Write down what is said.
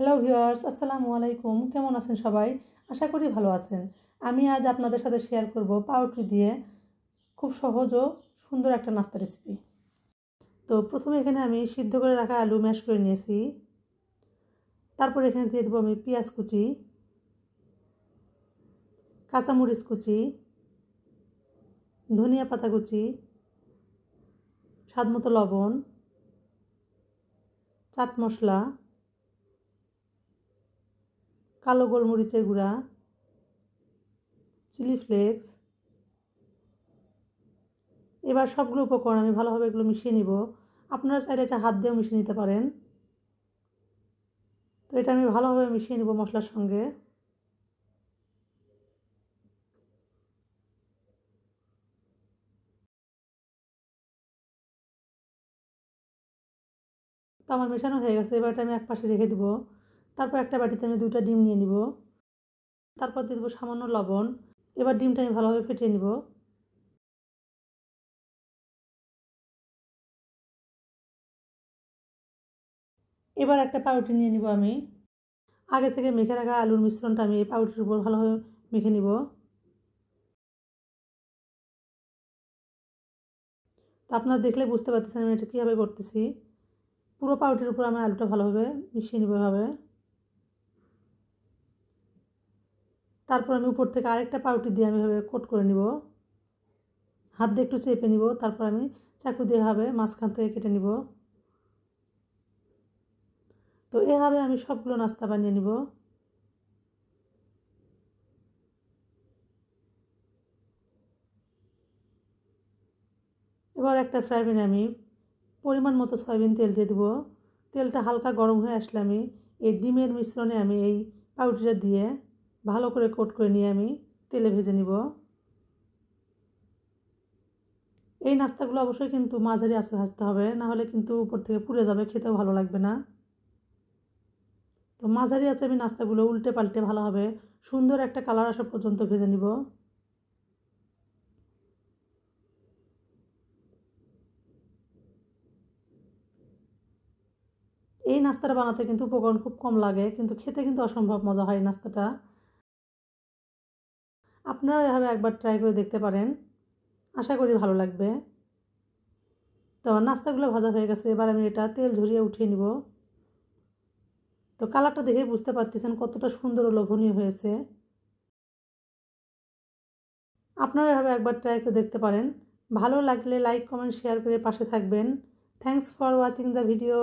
Hello viewers আসসালামু আলাইকুম। কেমন আছেন সবাই? আশা করি ভালো আছেন। আমি আজ আপনাদের সাথে শেয়ার করব পাউরুটি দিয়ে খুব সহজ ও সুন্দর একটা নাস্তা রেসিপি তো প্রথমে এখানে আমি সিদ্ধ করে রাখা আলু ম্যাশ করে নিয়েছি। তারপর এখানে দিয়ে দেবো আমি পেঁয়াজ কুচি, কাঁচামরিচ কুচি, ধনিয়া পাতা কুচি, স্বাদ মতো লবণ, চাট মশলা কালো গোলমরিচের গুঁড়া, চিলি ফ্লেক্স। এবার সবগুলো উপকরণ আমি ভালোভাবে এগুলো মিশিয়ে নিব। আপনারা চাইলে এটা হাত দিয়েও মিশিয়ে নিতে পারেন। তো এটা আমি ভালোভাবে মিশিয়ে নিব মশলার সঙ্গে। তো আমার মেশানো হয়ে গেছে, এবার এটা আমি এক পাশে রেখে দিব। তারপর একটা বাটিতে আমি দুটা ডিম নিয়ে নিব। তারপর দিয়ে দেবো সামান্য লবণ। এবার ডিমটা আমি ভালোভাবে ফেটিয়ে নিব। এবার একটা পাউরুটি নিয়ে নিব আমি। আগে থেকে মেখে রাখা আলুর মিশ্রণটা আমি এই পাউরুটির উপর ভালোভাবে মেখে নিব। তো আপনারা দেখলে বুঝতে পারতেছেন আমি এটা কীভাবে করতেছি। পুরো পাউরুটির উপর আমি আলুটা ভালোভাবে মিশিয়ে নিব এভাবে। তারপর আমি উপর থেকে আরেকটা পাউরুটি দিয়ে আমি এভাবে কোট করে নিব। হাত দিয়ে একটু চেপে নিব, তারপর আমি চাকু দিয়ে হবে মাঝখান থেকে কেটে নিব। তো এভাবে আমি সবগুলো নাস্তা বানিয়ে নিব। এবার একটা ফ্রাই প্যানে আমি পরিমাণ মতো সয়াবিন তেল দিয়ে দেবো। তেলটা হালকা গরম হয়ে আসলে আমি এই ডিমের মিশ্রণে আমি এই পাউডারটা দিয়ে ভালো করে কোট করে নিয়ে আমি তেলে ভেজে নিব। এই নাস্তাগুলো অবশ্যই কিন্তু মাঝারি আছে ভাজতে হবে, না হলে কিন্তু উপর থেকে পুড়ে যাবে, খেতেও ভালো লাগবে না। তো মাঝারি আছে আমি নাস্তাগুলো উল্টে পাল্টে ভালোভাবে সুন্দর একটা কালার আসা পর্যন্ত ভেজে নিব। এই নাস্তাটা বানাতে কিন্তু উপকরণ খুব কম লাগে, কিন্তু খেতে কিন্তু অসম্ভব মজা হয় নাস্তাটা। আপনারা এভাবে একবার ট্রাই করে দেখতে পারেন। আশা করি ভালো লাগবে। তো আমার নাস্তাগুলো ভাজা হয়ে গেছে, এবার আমি এটা তেল ঝরিয়ে উঠিয়ে নিব। তো কালারটা দেখে বুঝতে পারতেছেন কতটা সুন্দর ও লোভনীয় হয়েছে। আপনারা এভাবে একবার ট্রাই করে দেখতে পারেন। ভালো লাগলে লাইক কমেন্ট শেয়ার করে পাশে থাকবেন। Thanks for watching the video